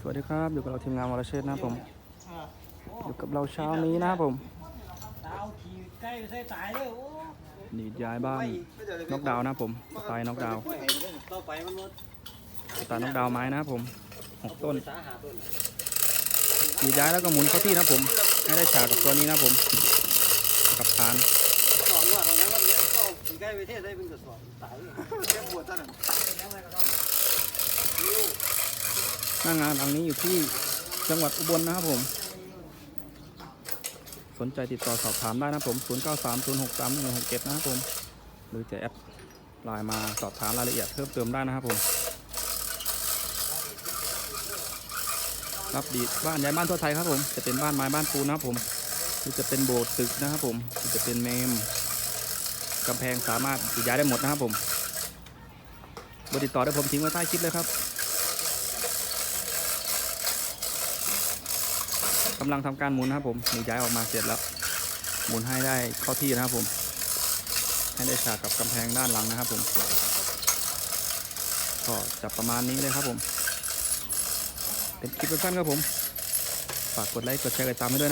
สวัสดีครับอยู่กับเราทีมงานวรเชษฐ์นะครับผมอยู่กับเราเช้านี้นะครับผมดาวขี่ใกล้ใส่ตายเลยโอ้ดีดย้ายบ้านน็อกดาวน์นะครับผมสไตล์น็อกดาวน์ต่อไปมันรถสไตล์น็อกดาวน์ไม้นะครับผมหกต้นสาหาต้นดีดย้ายแล้วก็หมุนเข้าที่นะครับผมให้ได้ฉากกับตัวนี้นะครับผมกับคานสองว่าตรงนั้นวันนี้ก็ขี่ใกล้ไปเทศได้เป็นกระสอบตายเลยแค่ปวดท่านน่ะ หน้างานหลังนี้อยู่ที่จังหวัดอุบลนะครับผม สนใจติดต่อสอบถามได้นะครับผม 0 9 3 0 6 3 1 6 7 นะครับผม หรือจะแอดไลน์มาสอบถามรายละเอียดเพิ่มเติมได้นะครับผม รับดีบ้านย้ายบ้านทั่วไทยครับผม จะเป็นบ้านไม้บ้านปูนนะครับผมหรือจะเป็นโบสถ์ตึกนะครับผมหรือจะเป็นเมมกำแพงสามารถย้ายได้หมดนะครับผมบร์ติดต่อได้ผมทิ้งไว้ใต้คลิปเลยครับ กำลังทำการหมุนนะครับผมมีย้ายออกมาเสร็จแล้ว หมุนให้ได้เข้าที่นะครับผม ให้ได้ฉากกับกำแพงด้านหลังนะครับผมก็จับประมาณนี้เลยครับผมเป็นคลิปสั้นๆครับผม ฝากกดไลค์กดแชร์กดติดตามให้ด้วยนะ